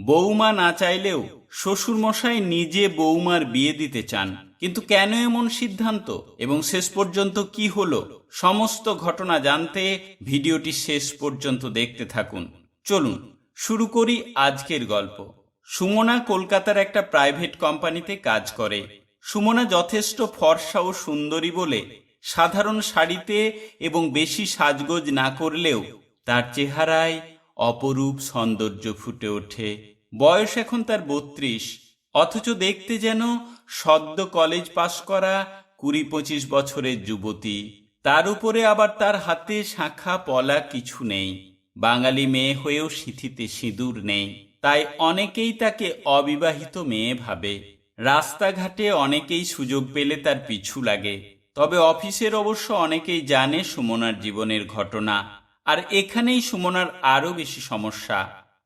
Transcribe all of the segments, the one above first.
বৌমা না চাইলেও শ্বশুরমশাই নিজে বৌমার বিয়ে দিতে চান। কিন্তু কেন এমন সিদ্ধান্ত? এবং শেষ পর্যন্ত কি হলো? সমস্ত ঘটনা জানতে ভিডিওটি শেষ পর্যন্ত দেখতে থাকুন। চলুন, শুরু করি আজকের গল্প। সুমনা কলকাতার একটা প্রাইভেট কোম্পানিতে কাজ করে। সুমনা যথেষ্ট ফর্সা ও সুন্দরী বলে সাধারণ শাড়িতে এবং বেশি সাজগোজ না করলেও তার চেহারায় অপরূপ সৌন্দর্য ফুটে ওঠে। বয়স এখন তার বত্রিশ, অথচ দেখতে যেন সদ্য কলেজ পাশ করা কুড়ি পঁচিশ বছরের যুবতী। তার উপরে আবার তার হাতে শাখা পলা কিছু নেই। বাঙালি মেয়ে হয়েও সিথিতে সিঁদুর নেই। তাই অনেকেই তাকে অবিবাহিত মেয়ে ভাবে। রাস্তাঘাটে অনেকেই সুযোগ পেলে তার পিছু লাগে। তবে অফিসের অবশ্য অনেকেই জানে সুমনার জীবনের ঘটনা। আর এখানেই সুমনার আরও বেশি সমস্যা।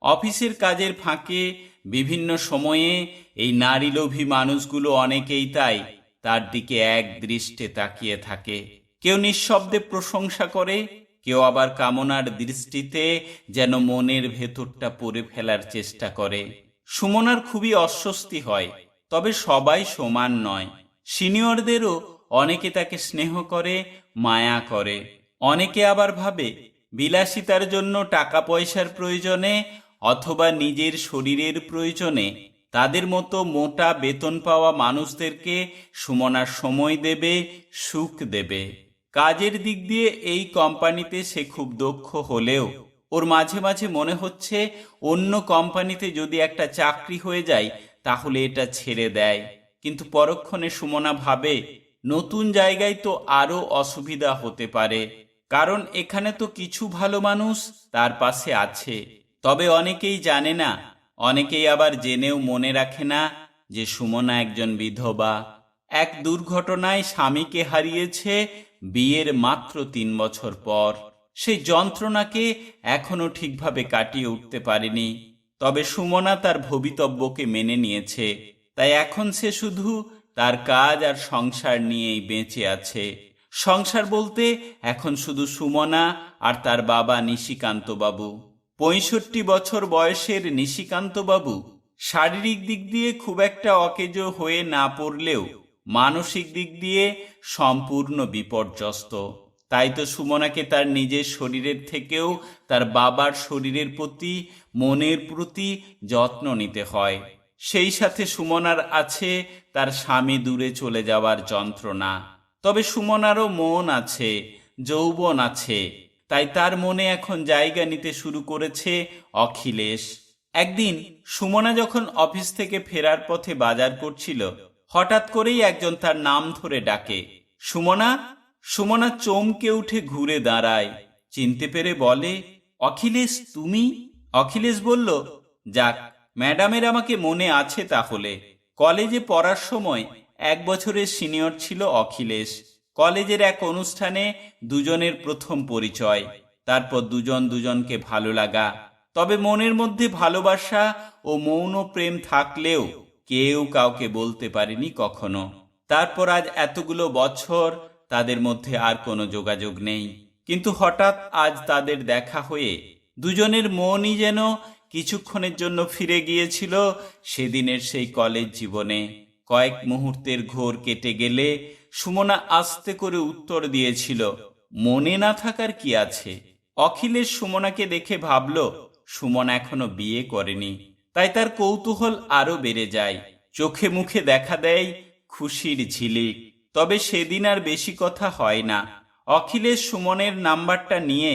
অফিসের কাজের ফাঁকে বিভিন্ন সময়ে এই নারীলোভী মানুষগুলো অনেকেই তাই তার দিকে এক দৃষ্টে তাকিয়ে থাকে। কেউ নিঃশব্দে প্রশংসা করে, কেউ আবার কামনার দৃষ্টিতে যেন মনের ভেতরটা পড়ে ফেলার চেষ্টা করে। সুমনার খুবই অস্বস্তি হয়, তবে সবাই সমান নয়। সিনিয়রদেরও অনেকে তাকে স্নেহ করে, মায়া করে। অনেকে আবার ভাবে বিলাসিতার জন্য টাকা পয়সার প্রয়োজনে অথবা নিজের শরীরের প্রয়োজনে তাদের মতো মোটা বেতন পাওয়া মানুষদেরকে সুমনার সময় দেবে, সুখ দেবে। কাজের দিক দিয়ে এই কোম্পানিতে সে খুব দক্ষ হলেও ওর মাঝে মাঝে মনে হচ্ছে অন্য কোম্পানিতে যদি একটা চাকরি হয়ে যায় তাহলে এটা ছেড়ে দেয়। কিন্তু পরক্ষণে সুমনা ভাবে, নতুন জায়গায় তো আরও অসুবিধা হতে পারে। কারণ এখানে তো কিছু ভালো মানুষ তার পাশে আছে। তবে অনেকেই জানে না, অনেকেই আবার জেনেও মনে রাখে না যে সুমনা একজন বিধবা। এক দুর্ঘটনায় স্বামীকে হারিয়েছে বিয়ের মাত্র তিন বছর পর। সেই যন্ত্রণাকে এখনও ঠিকভাবে কাটিয়ে উঠতে পারেনি। তবে সুমনা তার ভবিতব্যকে মেনে নিয়েছে। তাই এখন সে শুধু তার কাজ আর সংসার নিয়েই বেঁচে আছে। সংসার বলতে এখন শুধু সুমনা আর তার বাবা নিশিকান্ত বাবু পঁয়ষট্টি বছর বয়সের নিশিকান্ত বাবু শারীরিক দিক দিয়ে খুব একটা অকেজ হয়ে না পড়লেও মানসিক দিক দিয়ে সম্পূর্ণ বিপর্যস্ত। তাই তো সুমনাকে তার নিজের শরীরের থেকেও তার বাবার শরীরের প্রতি, মনের প্রতি যত্ন নিতে হয়। সেই সাথে সুমনার আছে তার স্বামী দূরে চলে যাওয়ার যন্ত্রণা। তবে সুমনারও মন আছে, যৌবন আছে, তাই তার মনে এখন জায়গা নিতে শুরু করেছে অখিলেশ। একদিন সুমনা যখন অফিস থেকে ফেরার পথে বাজার করছিল, হঠাৎ করেই একজন তার নাম ধরে ডাকে। সুমনা সুমনা চমকে উঠে ঘুরে দাঁড়ায়। চিনতে পেরে বলে, অখিলেশ, তুমি? অখিলেশ বলল, যাক, ম্যাডামের আমাকে মনে আছে তাহলে। কলেজে পড়ার সময় এক বছরের সিনিয়র ছিল অখিলেশ। কলেজের এক অনুষ্ঠানে দুজনের প্রথম পরিচয়। তারপর দুজন দুজনকে ভালো লাগা। তবে মনের মধ্যে ভালোবাসা ও মৌন প্রেম থাকলেও কেউ কাউকে বলতে পারেনি কখনো। তারপর আজ এতগুলো বছর তাদের মধ্যে আর কোনো যোগাযোগ নেই। কিন্তু হঠাৎ আজ তাদের দেখা হয়ে দুজনের মনই যেন কিছুক্ষণের জন্য ফিরে গিয়েছিল সেদিনের সেই কলেজ জীবনে। কয়েক মুহূর্তের ঘোর কেটে গেলে সুমনা আস্তে করে উত্তর দিয়েছিল, মনে না থাকার কি আছে? অখিলেশ সুমনাকে দেখে ভাবল, সুমন এখনও বিয়ে করেনি, তাই তার কৌতূহল আরও বেড়ে যায়। চোখে মুখে দেখা দেয় খুশির ঝিলিক, তবে সেদিন আর বেশি কথা হয় না। অখিলেশ সুমনের নাম্বারটা নিয়ে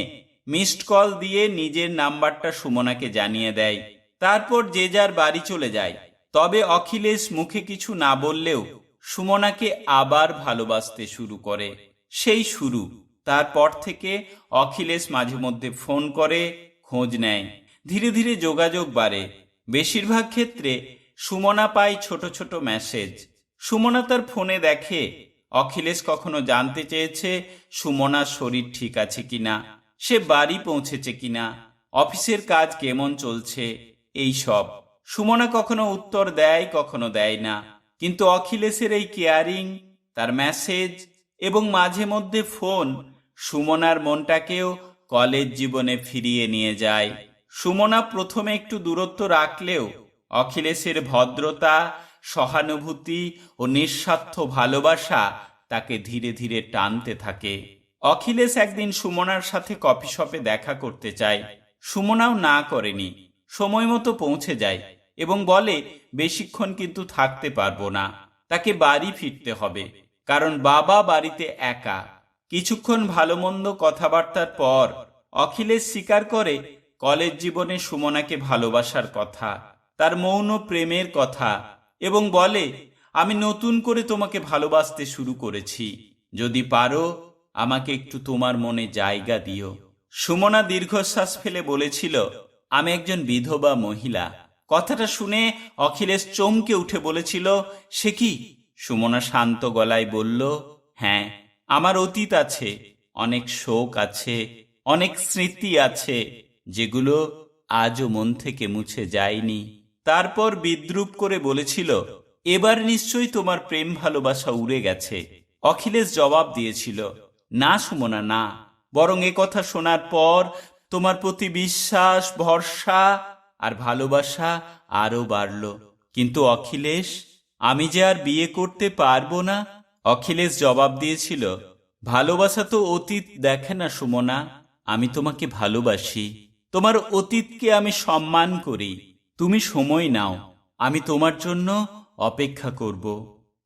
মিসড কল দিয়ে নিজের নাম্বারটা সুমনাকে জানিয়ে দেয়। তারপর যে যার বাড়ি চলে যায়। তবে অখিলেশ মুখে কিছু না বললেও সুমনাকে আবার ভালোবাসতে শুরু করে। সেই শুরু। তারপর থেকে অখিলেশ মাঝে মধ্যে ফোন করে, খোঁজ নেয়। ধীরে ধীরে যোগাযোগ বাড়ে। বেশিরভাগ ক্ষেত্রে সুমনা পায় ছোট ছোট মেসেজ। সুমনা তার ফোনে দেখে, অখিলেশ কখনো জানতে চেয়েছে সুমনার শরীর ঠিক আছে কিনা, সে বাড়ি পৌঁছেছে কিনা, অফিসের কাজ কেমন চলছে, এই সব। সুমনা কখনো উত্তর দেয়, কখনো দেয় না। কিন্তু অখিলেশের এই কেয়ারিং, তার মেসেজ এবং মাঝে মধ্যে ফোন সুমনার মনটাকেও কলেজ জীবনে ফিরিয়ে নিয়ে যায়। সুমনা প্রথমে একটু দূরত্ব রাখলেও অখিলেশের ভদ্রতা, সহানুভূতি ও নিঃস্বার্থ ভালোবাসা তাকে ধীরে ধীরে টানতে থাকে। অখিলেশ একদিন সুমনার সাথে কফি শপে দেখা করতে চায় সুমনাও না করেনি। সময় মতো পৌঁছে যায়। এবং বলে, বেশিক্ষণ কিন্তু থাকতে পারব না। তাকে বাড়ি ফিরতে হবে, কারণ বাবা বাড়িতে একা। কিছুক্ষণ ভালো মন্দ কথাবার্তার পর অখিলেশ স্বীকার করে, কলেজ জীবনে সুমনাকে ভালোবাসার কথা, তার মৌন প্রেমের কথা। এবং বলে, আমি নতুন করে তোমাকে ভালোবাসতে শুরু করেছি। যদি পারো, আমাকে একটু তোমার মনে জায়গা দিও। সুমনা দীর্ঘশ্বাস ফেলে বলেছিল, আমি একজন বিধবা মহিলা। কথাটা শুনে অখিলেশ চমকে উঠে বলেছিল, সে কি? সুমনা শান্ত গলায় বলল হ্যাঁ আমার অতীত আছে, অনেক শোক আছে, অনেক স্মৃতি আছে, যেগুলো আজও মন থেকে মুছে যায়নি। তারপর বিদ্রুপ করে বলেছিল, এবার নিশ্চয়ই তোমার প্রেম ভালোবাসা উড়ে গেছে। অখিলেশ জবাব দিয়েছিল, না সুমনা, না। বরং কথা শোনার পর তোমার প্রতি বিশ্বাস, ভরসা আর ভালোবাসা আরও বাড়ল। কিন্তু অখিলেশ, আমি যে আর বিয়ে করতে পারব না? অখিলেশ জবাব দিয়েছিল, ভালোবাসা তো অতীত, দেখে না সুমনা, আমি তোমাকে ভালোবাসি। তোমার অতীতকে আমি সম্মান করি, তুমি সময় নাও, আমি তোমার জন্য অপেক্ষা করব।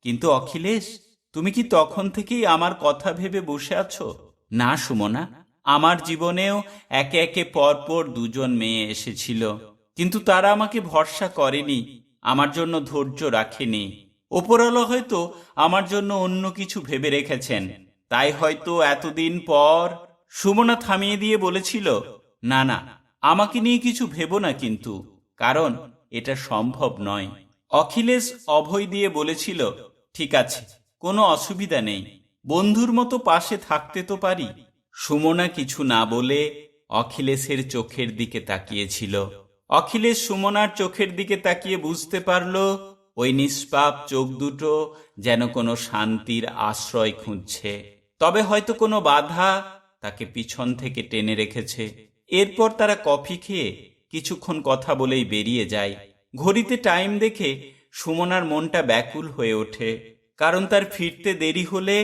কিন্তু অখিলেশ, তুমি কি তখন থেকেই আমার কথা ভেবে বসে আছো? না সুমনা, আমার জীবনেও একে একে পরপর দুজন মেয়ে এসেছিল। কিন্তু তারা আমাকে ভরসা করেনি, আমার জন্য ধৈর্য রাখেনি। ওপরওয়ালা হয়তো আমার জন্য অন্য কিছু ভেবে রেখেছেন। তাই হয়তো এতদিন পর সুমনা থামিয়ে দিয়ে বলেছিল, না না, আমাকে নিয়ে কিছু ভেবো না কিন্তু, কারণ এটা সম্ভব নয়। অখিলেশ অভয় দিয়ে বলেছিল, ঠিক আছে, কোনো অসুবিধা নেই, বন্ধুর মতো পাশে থাকতে তো পারি। সুমনা কিছু না বলে অখিলেশের চোখের দিকে তাকিয়েছিল। অখিলেশ সুমনার চোখের দিকে তাকিয়ে বুঝতে পারল, ওই নিষ্পাপ চোখ দুটো যেন কোনো শান্তির আশ্রয় খুঁজছে। তবে হয়তো কোনো বাধা তাকে পিছন থেকে টেনে রেখেছে। এরপর তারা কফি খেয়ে কিছুক্ষণ কথা বলেই বেরিয়ে যায়। ঘড়িতে টাইম দেখে সুমনার মনটা ব্যাকুল হয়ে ওঠে, কারণ তার ফিরতে দেরি হলে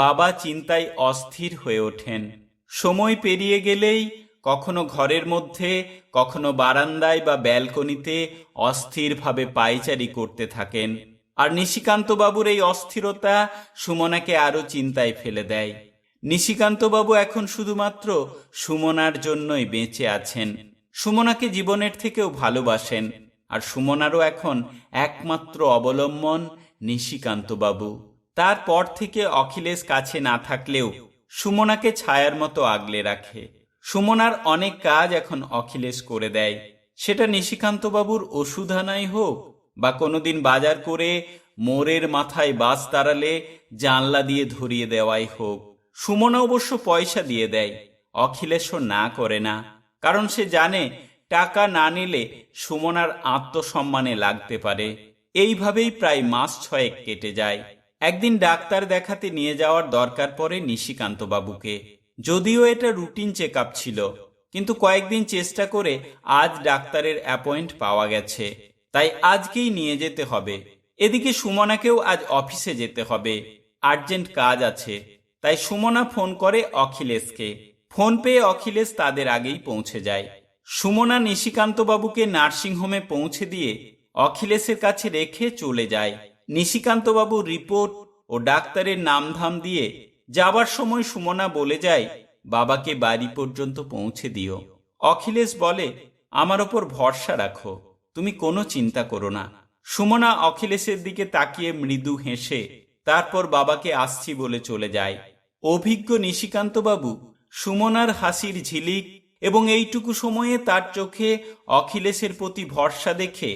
বাবা চিন্তায় অস্থির হয়ে ওঠেন। সময় পেরিয়ে গেলেই কখনো ঘরের মধ্যে, কখনো বারান্দায় বা ব্যালকনিতে অস্থিরভাবে পায়চারি করতে থাকেন। আর নিশিকান্তবাবুর এই অস্থিরতা সুমনাকে আরও চিন্তায় ফেলে দেয়। নিশিকান্তবাবু এখন শুধুমাত্র সুমনার জন্যই বেঁচে আছেন। সুমনাকে জীবনের থেকেও ভালোবাসেন। আর সুমনারও এখন একমাত্র অবলম্বন নিশিকান্তবাবু। তারপর থেকে অখিলেশ কাছে না থাকলেও সুমনাকে ছায়ার মতো আগলে রাখে। সুমনার অনেক কাজ এখন অখিলেশ করে দেয়। সেটা নিশিকান্তবাবুর ওষুধ আনাই হোক বা কোনোদিন বাজার করে মোড়ের মাথায় বাস দাঁড়ালে জানলা দিয়ে ধরিয়ে দেওয়াই হোক। সুমনা অবশ্য পয়সা দিয়ে দেয়, অখিলেশও না করে না। কারণ সে জানে টাকা না নিলে সুমনার আত্মসম্মানে লাগতে পারে। এইভাবেই প্রায় মাস ছয়েক কেটে যায়। একদিন ডাক্তার দেখাতে নিয়ে যাওয়ার দরকার পড়ে নিশিকান্ত বাবুকে যদিও এটা রুটিন চেক ছিল, কিন্তু কয়েকদিন চেষ্টা করে আজ ডাক্তারের অ্যাপয়েন্ট পাওয়া গেছে। তাই আজকেই নিয়ে যেতে হবে। এদিকে সুমনাকেও আজ অফিসে যেতে হবে। আর্জেন্ট কাজ আছে। তাই সুমনা ফোন করে অখিলেশকে। ফোন পেয়ে অখিলেশ তাদের আগেই পৌঁছে যায়। সুমনা নিশিকান্তবাবুকে নার্সিংহোমে পৌঁছে দিয়ে অখিলেশের কাছে রেখে চলে যায়। নিশিকান্তবাবু রিপোর্ট ও ডাক্তারের নামধাম দিয়ে যাবার সময় সুমনা বলে যায়, বাবাকে বাড়ি পর্যন্ত পৌঁছে দিও। অখিলেশ বলে, আমার ওপর ভরসা রাখো, তুমি কোনো চিন্তা করো না। সুমনা অখিলেশের দিকে তাকিয়ে মৃদু হেসে, তারপর বাবাকে আসছি বলে চলে যায়। অভিজ্ঞ নিশিকান্তবাবু সুমনার হাসির ঝিলিক এবং এইটুকু সময়ে তার চোখে অখিলেশের প্রতি ভরসা দেখে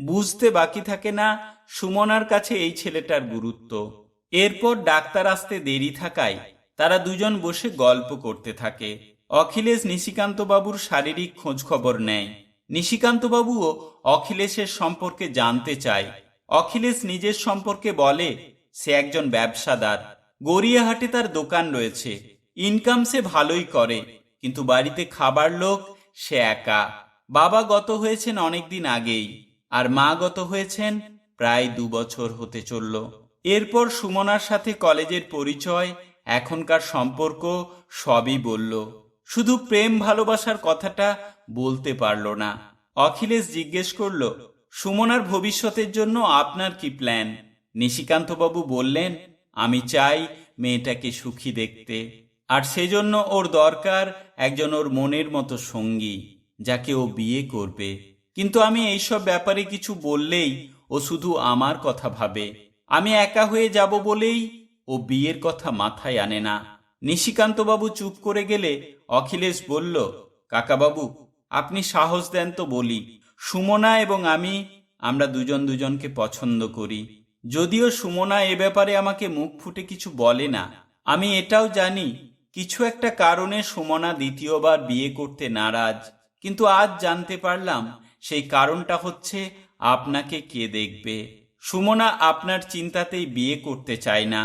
বুঝতে বাকি থাকে না সুমনার কাছে এই ছেলেটার গুরুত্ব। এরপর ডাক্তার আসতে দেরি থাকায় তারা দুজন বসে গল্প করতে থাকে। অখিলেশ নিশিকান্তবাবুর শারীরিক খোঁজ খবর নেয়। নিশিকান্তবাবুও অখিলেশের সম্পর্কে জানতে চায়। অখিলেশ নিজের সম্পর্কে বলে, সে একজন ব্যবসাদার। গড়িয়াহাটে তার দোকান রয়েছে। ইনকাম সে ভালোই করে, কিন্তু বাড়িতে খাবার লোক সে একা। বাবা গত হয়েছেন অনেকদিন আগেই, আর মা গত হয়েছেন প্রায় দু বছর হতে চলল। এরপর সুমনার সাথে কলেজের পরিচয়, এখনকার সম্পর্ক, সবই বলল। শুধু প্রেম ভালোবাসার কথাটা বলতে পারল না। অখিলেশ জিজ্ঞেস করল, সুমনার ভবিষ্যতের জন্য আপনার কি প্ল্যান? নিশিকান্তবাবু বললেন, আমি চাই মেয়েটাকে সুখী দেখতে। আর সেজন্য ওর দরকার একজন ওর মনের মতো সঙ্গী, যাকে ও বিয়ে করবে। কিন্তু আমি এইসব ব্যাপারে কিছু বললেই ও শুধু আমার কথা ভাবে। আমি একা হয়ে যাব বলেই ও বিয়ের কথা মাথায় আনে না। নিশিকান্তবাবু চুপ করে গেলে অখিলেশ বলল, কাকাবাবু, আপনি সাহস দেন তো বলি। সুমনা এবং আমি, আমরা দুজন দুজনকে পছন্দ করি। যদিও সুমনা এ ব্যাপারে আমাকে মুখ ফুটে কিছু বলে না। আমি এটাও জানি, কিছু একটা কারণে সুমনা দ্বিতীয়বার বিয়ে করতে নারাজ। কিন্তু আজ জানতে পারলাম, সেই কারণটা হচ্ছে আপনাকে কে দেখবে? সুমনা আপনার চিন্তাতেই বিয়ে করতে চায় না।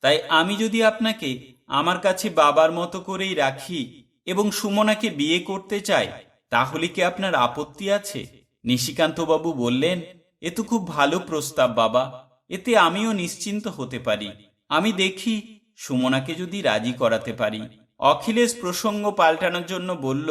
তাই আমি যদি আপনাকে আমার কাছে বাবার মতো করেই রাখি এবং সুমনাকে বিয়ে করতে চাই, তাহলে কি আপনার আপত্তি আছে? নিশিকান্তবাবু বললেন, এ তো খুব ভালো প্রস্তাব বাবা। এতে আমিও নিশ্চিন্ত হতে পারি। আমি দেখি সুমনাকে যদি রাজি করাতে পারি। অখিলেশ প্রসঙ্গ পাল্টানোর জন্য বলল,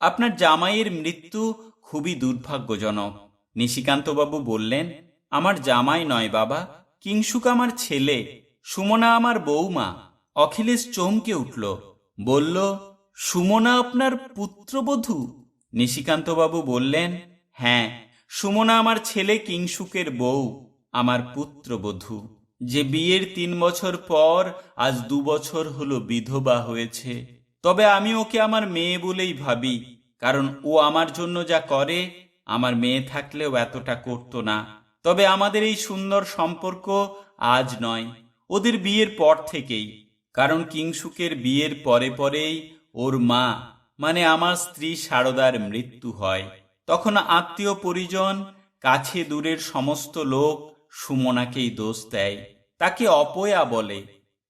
আপনার জামাইয়ের মৃত্যু খুবই দুর্ভাগ্যজনক। নিশিকান্তবাবু বললেন আমার জামাই নয় বাবা, কিংসুক আমার ছেলে, সুমনা আমার বৌমা অখিলেশ চমকে উঠল, বলল, সুমনা আপনার পুত্রবধূ? নিশিকান্তবাবু বললেন হ্যাঁ সুমনা আমার ছেলে কিংসুকের বউ, আমার পুত্রবধূ। যে বিয়ের তিন বছর পর আজ দু বছর হলো বিধবা হয়েছে। তবে আমি ওকে আমার মেয়ে বলেই ভাবি, কারণ ও আমার জন্য যা করে, আমার মেয়ে থাকলেও এতটা করতো না। তবে আমাদের এই সুন্দর সম্পর্ক আজ নয়। ওদের বিয়ের পর থেকেই। কারণ কিংসুকের বিয়ের পরে পরেই ওর মা মানে আমার স্ত্রী সারদার মৃত্যু হয়। তখন আত্মীয় পরিজন, কাছে দূরের সমস্ত লোক সুমনাকেই দোষ দেয়। তাকে অপয়া বলে।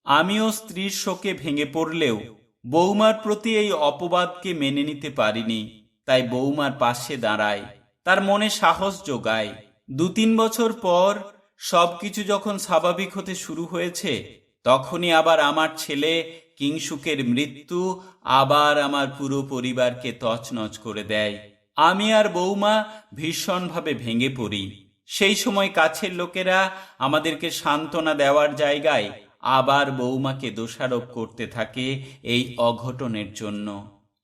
আমিও স্ত্রীর শোকে ভেঙে পড়লেও বৌমার প্রতি এই অপবাদকে মেনে নিতে পারিনি। তাই বৌমার পাশে দাঁড়ায়। তার মনে সাহস যোগায়। দু তিন বছর পর সবকিছু যখন স্বাভাবিক হতে শুরু হয়েছে, তখনই আবার আমার ছেলে কিংসুকের মৃত্যু আবার আমার পুরো পরিবারকে তছনছ করে দেয়। আমি আর বৌমা ভীষণভাবে ভেঙে পড়ি। সেই সময় কাছের লোকেরা আমাদেরকে সান্ত্বনা দেওয়ার জায়গায় আবার বৌমাকে দোষারোপ করতে থাকে এই অঘটনের জন্য।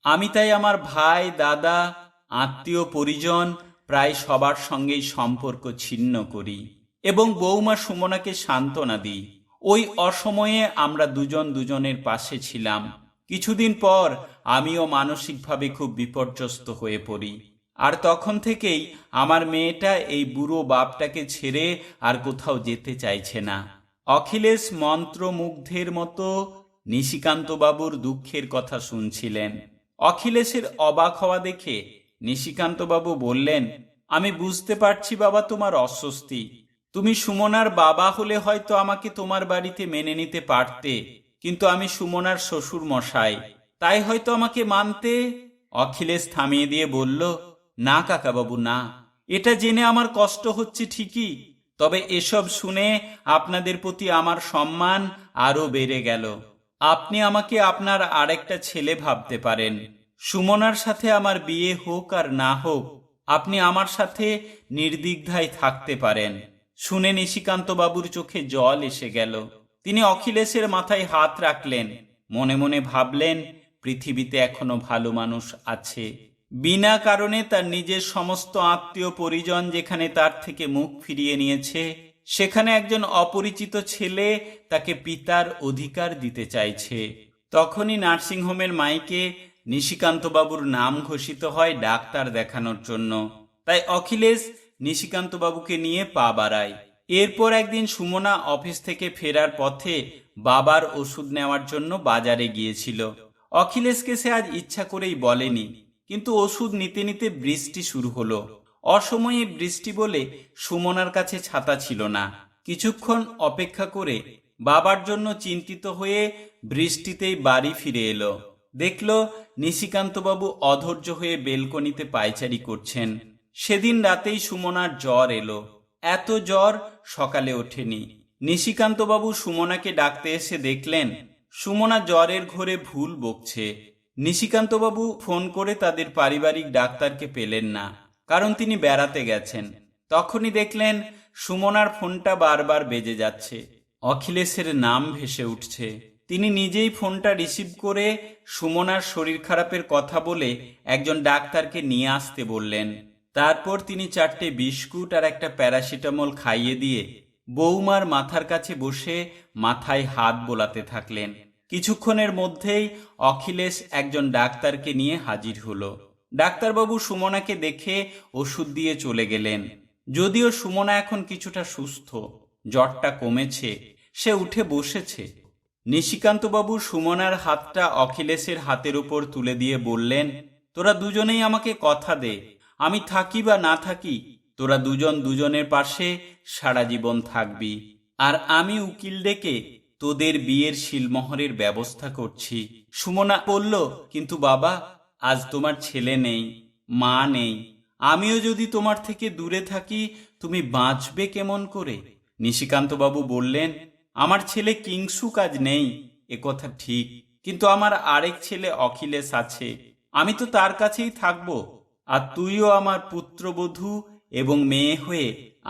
আমি তাই আমার ভাই, দাদা, আত্মীয়, পরিজন প্রায় সবার সঙ্গেই সম্পর্ক ছিন্ন করি এবং বৌমা সুমনাকে সান্ত্বনা দিই। ওই অসময়ে আমরা দুজন দুজনের পাশে ছিলাম। কিছুদিন পর আমিও মানসিকভাবে খুব বিপর্যস্ত হয়ে পড়ি। আর তখন থেকেই আমার মেয়েটা এই বুড়ো বাপটাকে ছেড়ে আর কোথাও যেতে চাইছে না। অখিলেশ মন্ত্রমুগ্ধের মতো নিশিকান্তবাবুর দুঃখের কথা শুনছিলেন। অখিলেশের অবাক হওয়া দেখে নিশিকান্তবাবু বললেন, আমি বুঝতে পারছি বাবা তোমার অস্বস্তি। তুমি সুমনার বাবা হলে হয়তো আমাকে তোমার বাড়িতে মেনে নিতে পারতে, কিন্তু আমি সুমনার শ্বশুর মশাই তাই হয়তো আমাকে মানতে? অখিলেশ থামিয়ে দিয়ে বলল, না কাকাবাবু, না। এটা জেনে আমার কষ্ট হচ্ছে ঠিকই, তবে এসব শুনে আপনাদের প্রতি আমার সম্মান আরও বেড়ে গেল। আপনি আমাকে আপনার আরেকটা ছেলে ভাবতে পারেন। সুমনার সাথে আমার বিয়ে হোক আর না হোক, আপনি আমার সাথে নির্দিগ্ধায় থাকতে পারেন। শুনে নিশিকান্ত বাবুর চোখে জল এসে গেল। তিনি অখিলেশের মাথায় হাত রাখলেন। মনে মনে ভাবলেন, পৃথিবীতে এখনও ভালো মানুষ আছে। বিনা কারণে তার নিজের সমস্ত আত্মীয় পরিজন যেখানে তার থেকে মুখ ফিরিয়ে নিয়েছে, সেখানে একজন অপরিচিত ছেলে তাকে পিতার অধিকার দিতে চাইছে। তখনই নার্সিংহোমের মাইকে নিশিকান্তবাবুর নাম ঘোষিত হয় ডাক্তার দেখানোর জন্য। তাই অখিলেশ নিশিকান্তবাবুকে নিয়ে পা বাড়ায়। এরপর একদিন সুমনা অফিস থেকে ফেরার পথে বাবার ওষুধ নেওয়ার জন্য বাজারে গিয়েছিল। অখিলেশকে সে আজ ইচ্ছা করেই বলেনি, কিন্তু ওষুধ নিতে নিতে বৃষ্টি শুরু হলো। অসময়ে বৃষ্টি বলে সুমনার কাছে ছাতা ছিল না। কিছুক্ষণ অপেক্ষা করে বাবার জন্য চিন্তিত হয়ে বৃষ্টিতেই বাড়ি ফিরে এলো। দেখল নিশিকান্তবাবু অধৈর্য হয়ে বেলকনিতে পায়চারি করছেন। সেদিন রাতেই সুমনার জ্বর এলো। এত জ্বর সকালে ওঠেনি। নিশিকান্তবাবু সুমনাকে ডাকতে এসে দেখলেন, সুমনা জ্বরের ঘোরে ভুল বকছে। নিশিকান্তবাবু ফোন করে তাদের পারিবারিক ডাক্তারকে পেলেন না, কারণ তিনি বেড়াতে গেছেন। তখনই দেখলেন, সুমনার ফোনটা বারবার বেজে যাচ্ছে। অখিলেশের নাম ভেসে উঠছে। তিনি নিজেই ফোনটা রিসিভ করে সুমনার শরীর খারাপের কথা বলে একজন ডাক্তারকে নিয়ে আসতে বললেন। তারপর তিনি চারটে বিস্কুট আর একটা প্যারাসিটামল খাইয়ে দিয়ে বৌমার মাথার কাছে বসে মাথায় হাত বোলাতে থাকলেন। কিছুক্ষণের মধ্যেই অখিলেশ একজন ডাক্তারকে নিয়ে হাজির হলো। ডাক্তারবাবু সুমনাকে দেখে ওষুধ দিয়ে চলে গেলেন। যদিও সুমনা এখন কিছুটা সুস্থ, জ্বরটা কমেছে, সে উঠে বসেছে। নিশিকান্তবাবু সুমনার হাতটা অখিলেশের হাতের উপর তুলে দিয়ে বললেন, তোরা দুজনেই আমাকে কথা দে। আমি থাকি বা না থাকি, তোরা দুজন দুজনের পাশে সারা জীবন থাকবি। আর আমি উকিল ডেকে তোদের বিয়ের শিলমোহরের ব্যবস্থা করছি। সুমনা বলল, কিন্তু বাবা, আজ তোমার ছেলে নেই, মা নেই। আমিও যদি তোমার থেকে দূরে থাকি, তুমি বাঁচবে কেমন করে? নিশিকান্তবাবু বললেন আমার ছেলে কিংসু কাজ নেই, এ কথা ঠিক। কিন্তু আমার আরেক ছেলে অখিলেশ আছে, আমি তো তার কাছেই থাকব, আর তুইও আমার পুত্রবধূ এবং মেয়ে হয়ে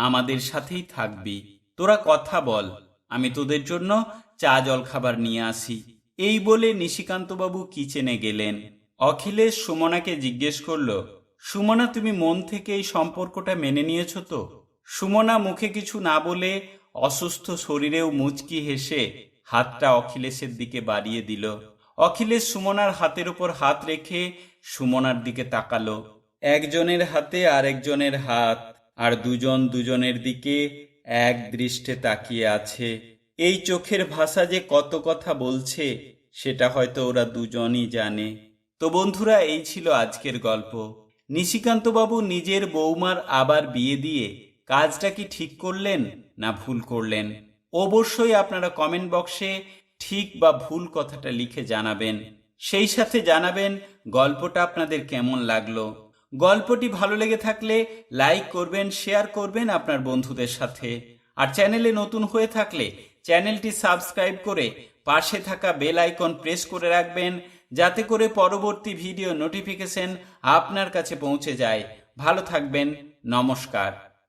আমাদের সাথেই থাকবি। তোরা কথা বল, আমি তোদের জন্য চা জল খাবার নিয়ে আসি। এই বলে নিশিকান্তবাবু কিচেনে গেলেন। অখিলেশ সুমনাকে জিজ্ঞেস করল, সুমনা তুমি মন থেকে এই সম্পর্কটা মেনে নিয়েছো তো? সুমনা মুখে কিছু না বলে অসুস্থ শরীরেও মুচকি হেসে হাতটা অখিলেশের দিকে বাড়িয়ে দিল। অখিলেশ সুমনার হাতের উপর হাত রেখে সুমনার দিকে তাকালো। একজনের হাতে আরেকজনের হাত, আর দুজন দুজনের দিকে এক দৃষ্টে তাকিয়ে আছে। এই চোখের ভাষা যে কত কথা বলছে, সেটা হয়তো ওরা দুজনই জানে। তো বন্ধুরা, এই ছিল আজকের গল্প। নিশিকান্তবাবু নিজের বৌমার আবার বিয়ে দিয়ে কাজটা কি ঠিক করলেন? না ভুল করলেন? অবশ্যই আপনারা কমেন্ট বক্সে ঠিক বা ভুল কথাটা লিখে জানাবেন। সেই সাথে জানাবেন গল্পটা আপনাদের কেমন লাগল। গল্পটি ভালো লেগে থাকলে লাইক করবেন শেয়ার করবেন আপনার বন্ধুদের সাথে। আর চ্যানেলে নতুন হয়ে থাকলে চ্যানেলটি সাবস্ক্রাইব করে পাশে থাকা বেল আইকন প্রেস করে রাখবেন, যাতে করে পরবর্তী ভিডিও নোটিফিকেশন আপনার কাছে পৌঁছে যায়। ভালো থাকবেন, নমস্কার।